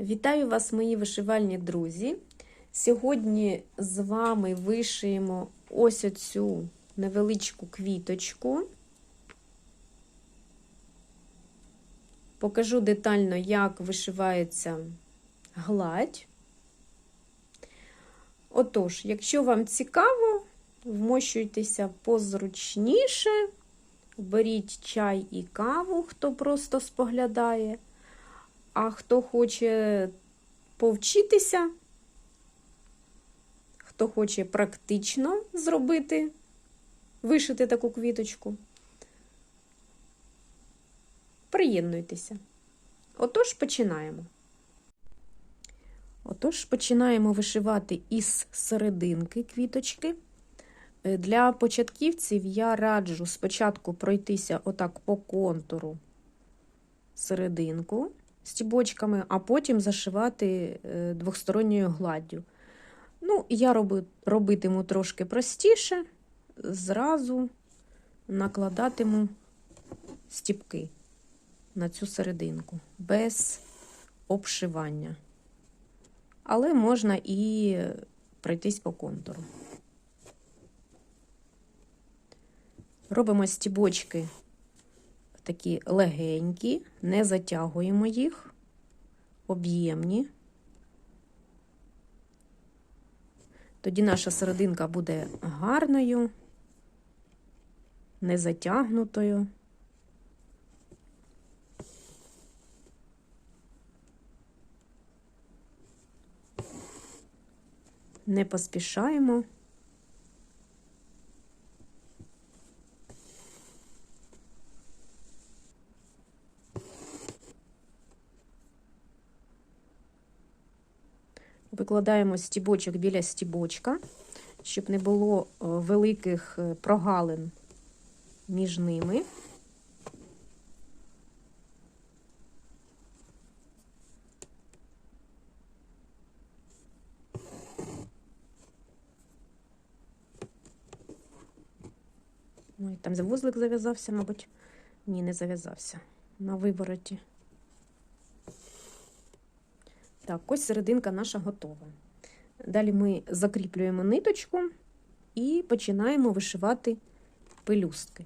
Вітаю вас, мої вишивальні друзі. Сьогодні з вами вишиємо ось оцю невеличку квіточку. Покажу детально, як вишивається гладь. Отож, якщо вам цікаво, вмощуйтеся позручніше, беріть чай і каву, хто просто споглядає. А хто хоче повчитися, хто хоче практично зробити, вишити таку квіточку, приєднуйтеся. Отож, починаємо. Отож, починаємо вишивати із серединки квіточки. Для початківців я раджу спочатку пройтися отак по контуру серединку стібочками, а потім зашивати двохсторонньою гладдю. Ну, я роби, робитиму трошки простіше, зразу накладатиму стібки на цю серединку, без обшивання. Але можна і пройтись по контуру. Робимо стібочки такі легенькі, не затягуємо їх, об'ємні. Тоді наша серединка буде гарною, не затягнутою. Не поспішаємо. Викладаємо стібочок біля стібочка, щоб не було великих прогалин між ними. Ой, там вузлик зав'язався, мабуть. Ні, не зав'язався. На вивороті. Так, ось серединка наша готова. Далі ми закріплюємо ниточку і починаємо вишивати пелюстки.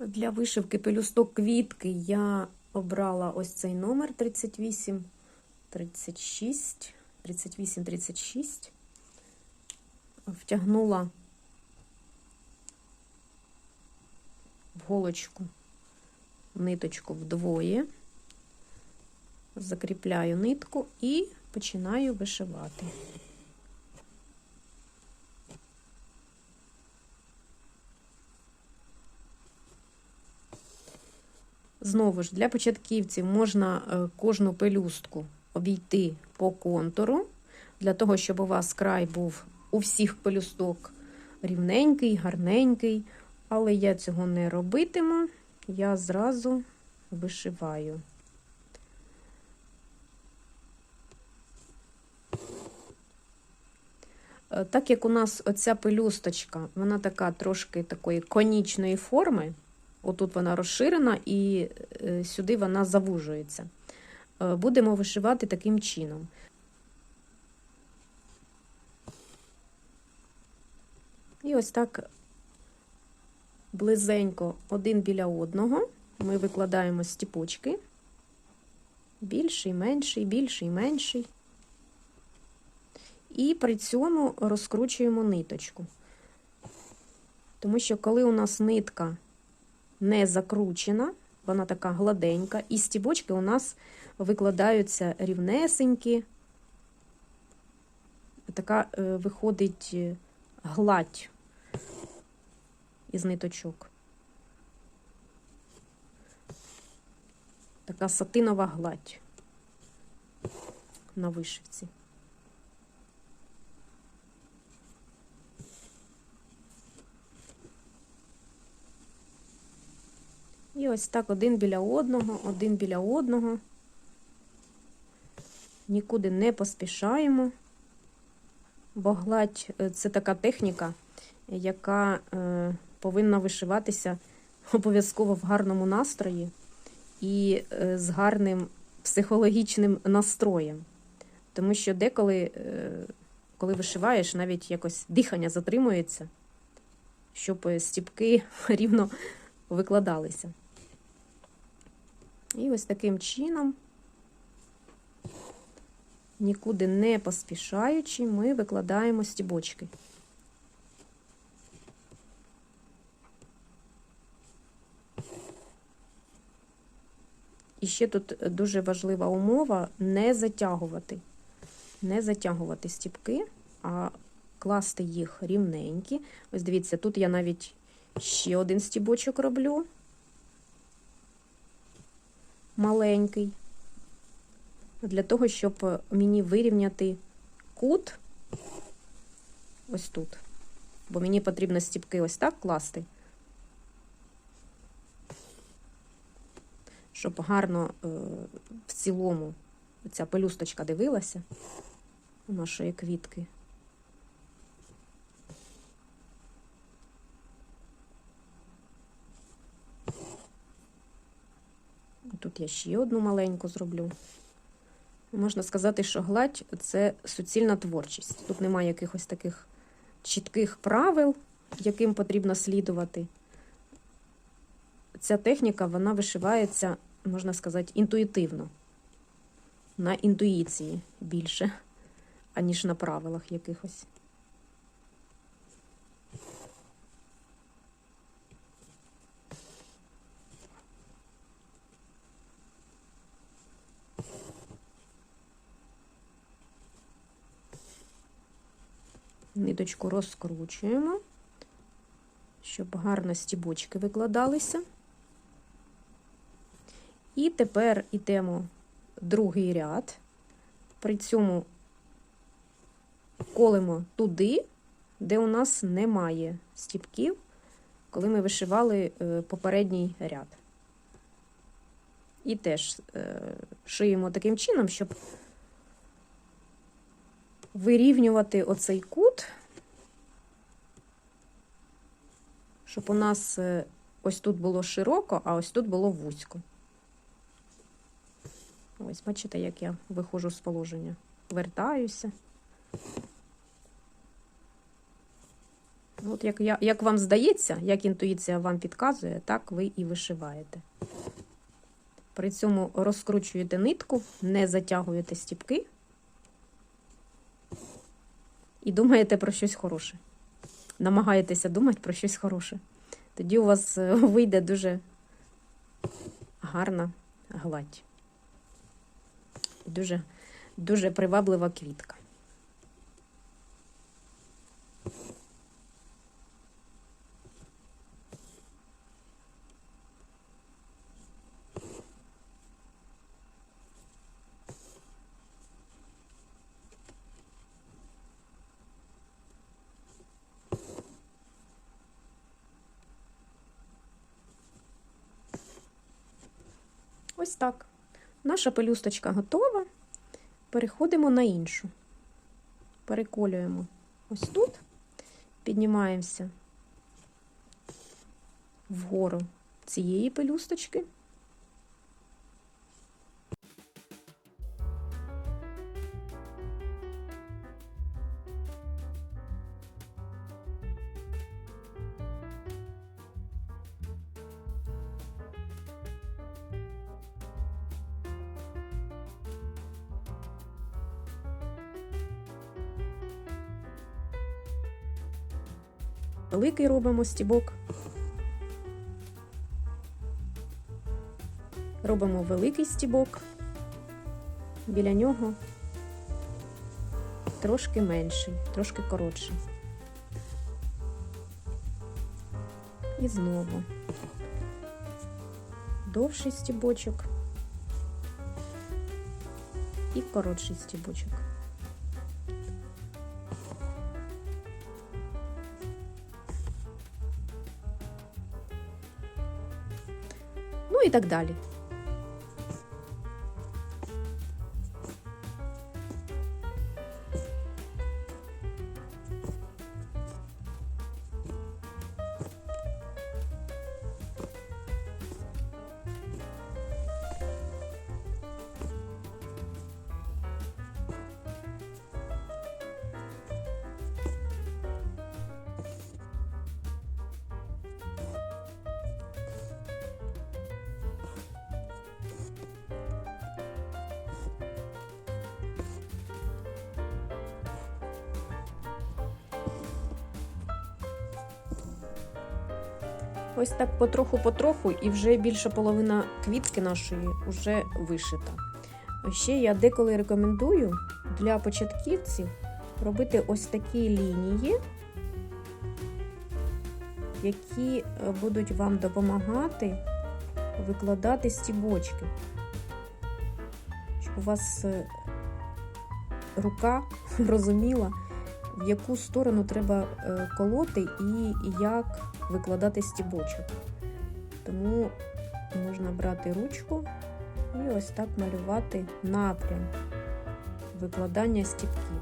Для вишивки пелюсток квітки я обрала ось цей номер 38, 36, 38, 36. Втягнула в голочку ниточку вдвоє закріпляю нитку і починаю вишивати. Знову ж, для початківців можна кожну пелюстку обійти по контуру, для того, щоб у вас край був у всіх пелюсток рівненький, гарненький, але я цього не робитиму, я зразу вишиваю. Так як у нас оця пелюсточка, вона така трошки такої конічної форми, отут вона розширена і сюди вона завужується. Будемо вишивати таким чином. І ось так близенько один біля одного ми викладаємо стіпочки, більший, менший, більший, менший. І при цьому розкручуємо ниточку. Тому що, коли у нас нитка не закручена, вона така гладенька, і стібочки у нас викладаються рівнесенькі, така е, виходить гладь із ниточок. Така сатинова гладь на вишивці. І ось так один біля одного, один біля одного. Нікуди не поспішаємо, бо гладь це така техніка, яка е, повинна вишиватися обов'язково в гарному настрої і е, з гарним психологічним настроєм. Тому що деколи, е, коли вишиваєш, навіть якось дихання затримується, щоб е, стіпки рівно викладалися. І ось таким чином, нікуди не поспішаючи, ми викладаємо стібочки. І ще тут дуже важлива умова не затягувати. Не затягувати стіпки, а класти їх рівненькі. Ось дивіться, тут я навіть ще один стібочок роблю. Маленький. Для того, щоб мені вирівняти кут ось тут. Бо мені потрібно стіпки ось так класти. щоб гарно е, в цілому ця пелюсточка дивилася у нашої квітки. Тут я ще одну маленьку зроблю. Можна сказати, що гладь це суцільна творчість. Тут немає якихось таких чітких правил, яким потрібно слідувати. Ця техніка вона вишивається, можна сказати, інтуїтивно, на інтуїції більше, аніж на правилах якихось. Ниточку розкручуємо, щоб гарно стібочки викладалися. І тепер йдемо другий ряд, при цьому колемо туди, де у нас немає стіпків, коли ми вишивали е, попередній ряд. І теж е, шиємо таким чином, щоб вирівнювати оцей кут, щоб у нас е, ось тут було широко, а ось тут було вузько. Ось, бачите, як я виходжу з положення. Вертаюся. От як, як вам здається, як інтуїція вам підказує, так ви і вишиваєте. При цьому розкручуєте нитку, не затягуєте стіпки і думаєте про щось хороше. Намагаєтеся думати про щось хороше. Тоді у вас е, вийде дуже гарна гладь. Дуже, дуже приваблива квітка. Ось так. Наша пелюсточка готова. Переходимо на іншу. Переколюємо ось тут, піднімаємося вгору цієї пелюсточки. Великий робимо стібок. Робимо великий стібок, біля нього трошки менший, трошки коротший. І знову довший стібочок і коротший стібочок. Так далі. Ось так потроху-потроху, і вже більша половина квітки нашої вже вишита. Ще я деколи рекомендую для початківців робити ось такі лінії, які е, будуть вам допомагати викладати стібочки. Щоб у вас е, рука розуміла, в яку сторону треба е, колоти і як викладати стібочок. Тому можна брати ручку і ось так малювати напрям викладання стібків.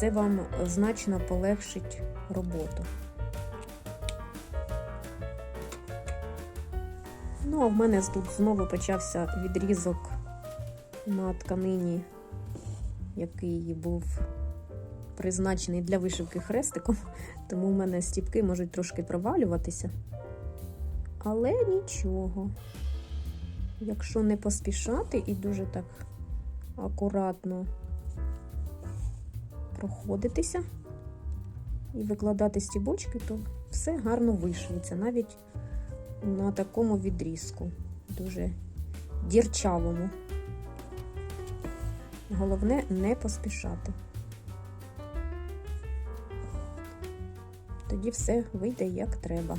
Це вам значно полегшить роботу. Ну, а в мене тут знову почався відрізок на тканині, який був призначений для вишивки хрестиком, тому в мене стіпки можуть трошки провалюватися. Але нічого. Якщо не поспішати і дуже так акуратно проходитися і викладати стібочки, то все гарно вишиється, навіть на такому відрізку, дуже дірчавому. Головне не поспішати. Тоді все вийде як треба.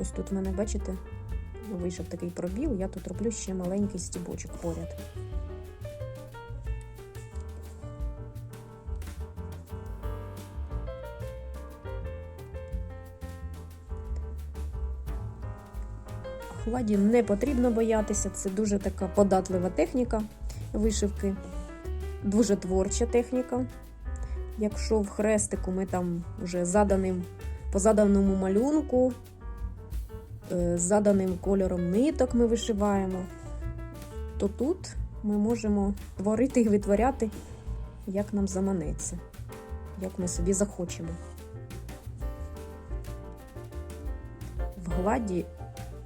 Ось тут в мене, бачите, вийшов такий пробіл, я тут роблю ще маленький стібочок поряд. Гладі не потрібно боятися, це дуже така податлива техніка вишивки, дуже творча техніка. Якщо в хрестику ми там вже заданим, по заданому малюнку, з заданим кольором ниток ми вишиваємо, то тут ми можемо творити і витворяти, як нам заманеться, як ми собі захочемо. В гладі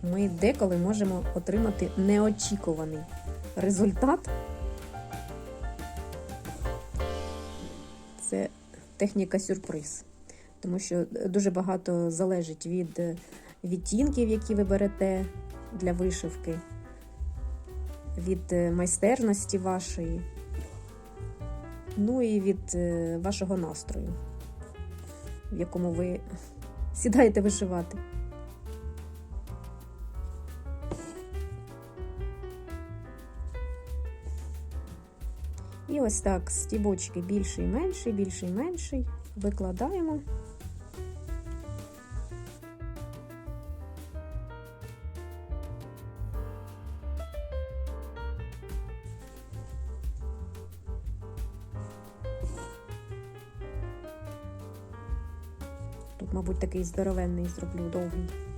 ми деколи можемо отримати неочікуваний результат. Це техніка сюрприз, тому що дуже багато залежить від відтінків, які ви берете для вишивки, від майстерності вашої, ну і від вашого настрою, в якому ви сідаєте вишивати. Ось так стібочки більший, менший, більший, менший викладаємо. Тут, мабуть, такий здоровенний зроблю довгий.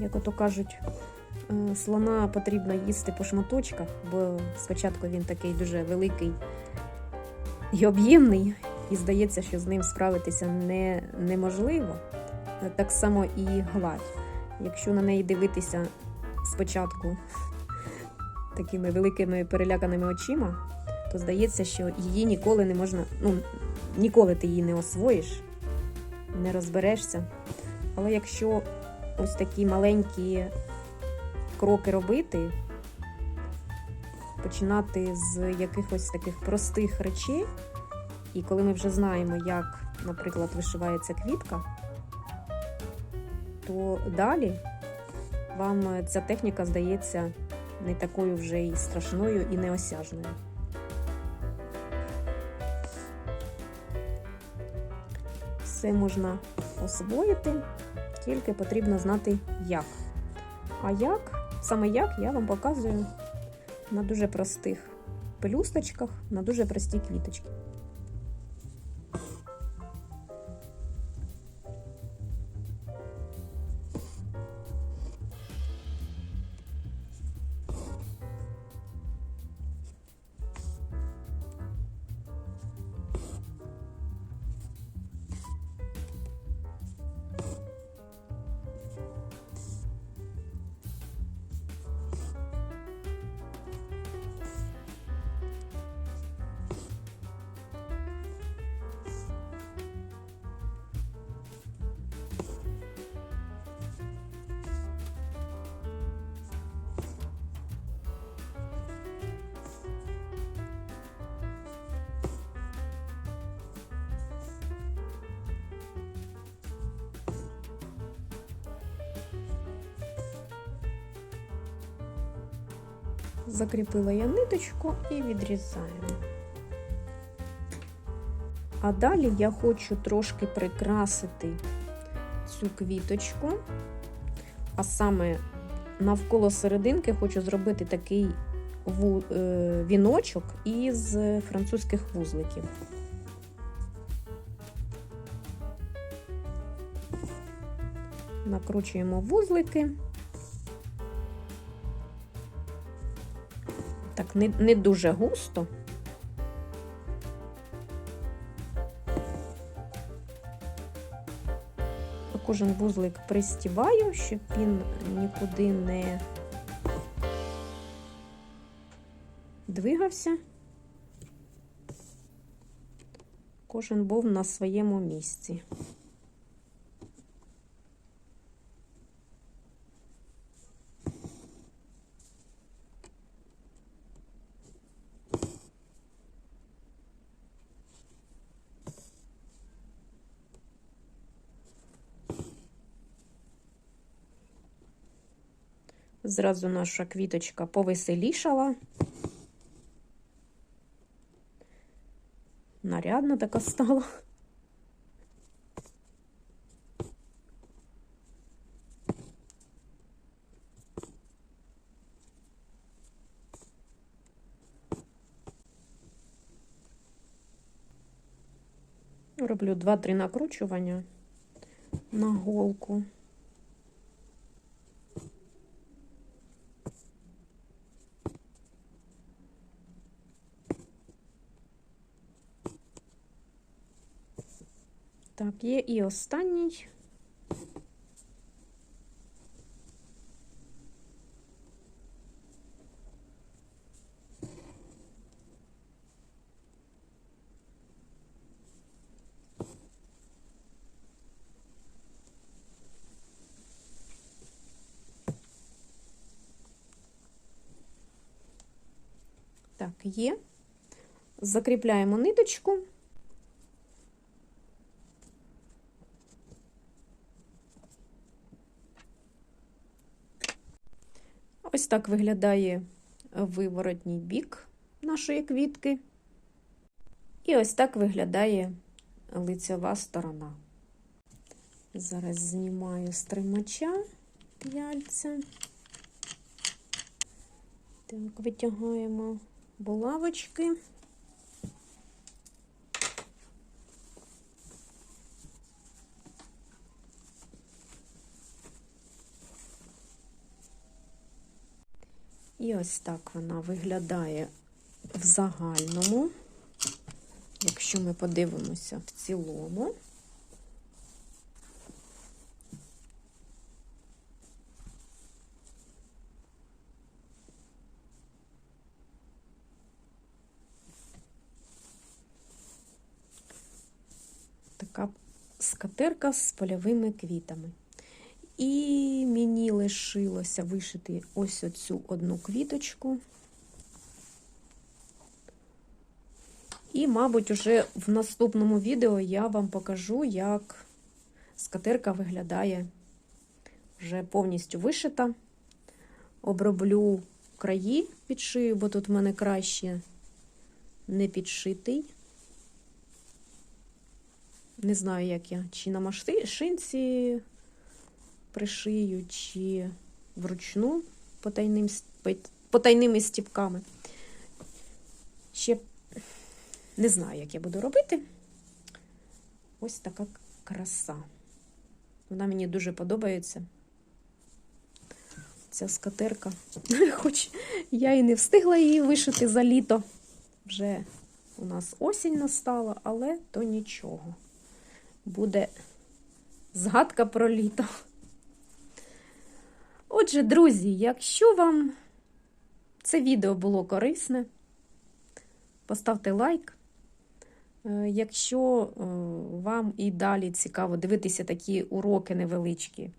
Як ото кажуть, е, слона потрібно їсти по шматочках, бо спочатку він такий дуже великий і об'ємний, і здається, що з ним справитися не, неможливо. Так само і гладь. Якщо на неї дивитися спочатку такими великими переляканими очима, то здається, що її ніколи не можна, ну, ніколи ти її не освоїш, не розберешся. Але якщо ось такі маленькі кроки робити, починати з якихось таких простих речей. І коли ми вже знаємо, як, наприклад, вишивається квітка, то далі вам ця техніка здається не такою вже і страшною, і неосяжною. Все можна освоїти тільки потрібно знати як. А як, саме як я вам показую на дуже простих пелюсточках, на дуже прості квіточки. Закріпила я ниточку і відрізаємо. А далі я хочу трошки прикрасити цю квіточку, а саме навколо серединки хочу зробити такий е, віночок із французьких вузликів. Накручуємо вузлики. Так, не, не дуже густо. Кожен вузлик пристібаю, щоб він нікуди не двигався. Кожен був на своєму місці. Зразу наша квіточка повеселішала. Нарядна така стала. Роблю 2-3 накручування на голку. Так, є і останній. Так, є. Закріпляємо ниточку. Ось так виглядає виворотній бік нашої квітки. І ось так виглядає лицева сторона. Зараз знімаю з тримача п'яльця. Так, витягаємо булавочки. І ось так вона виглядає в загальному, якщо ми подивимося в цілому. Така скатерка з польовими квітами. І мені лишилося вишити ось оцю одну квіточку. І, мабуть, уже в наступному відео я вам покажу, як скатерка виглядає вже повністю вишита. Оброблю краї під шию, бо тут в мене краще не підшитий. Не знаю, як я, чи на машинці пришию, чи вручну потайним, потайними стіпками. Ще не знаю, як я буду робити. Ось така краса. Вона мені дуже подобається. Ця скатерка. Хоч я і не встигла її вишити за літо. Вже у нас осінь настала, але то нічого. Буде згадка про літо. Отже, друзі, якщо вам це відео було корисне, поставте лайк. Е, Якщо е, вам і далі цікаво дивитися такі уроки невеличкі,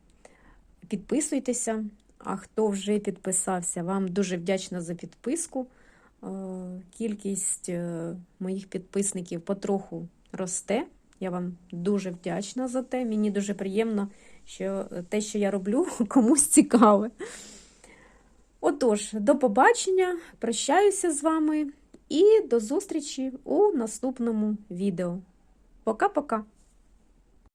підписуйтеся. А хто вже підписався, вам дуже вдячна за підписку. Е, Кількість моїх підписників потроху росте. Я вам дуже вдячна за те. Мені дуже приємно, що те, що я роблю, комусь цікаве. Отож, до побачення, прощаюся з вами і до зустрічі у наступному відео. Пока-пока!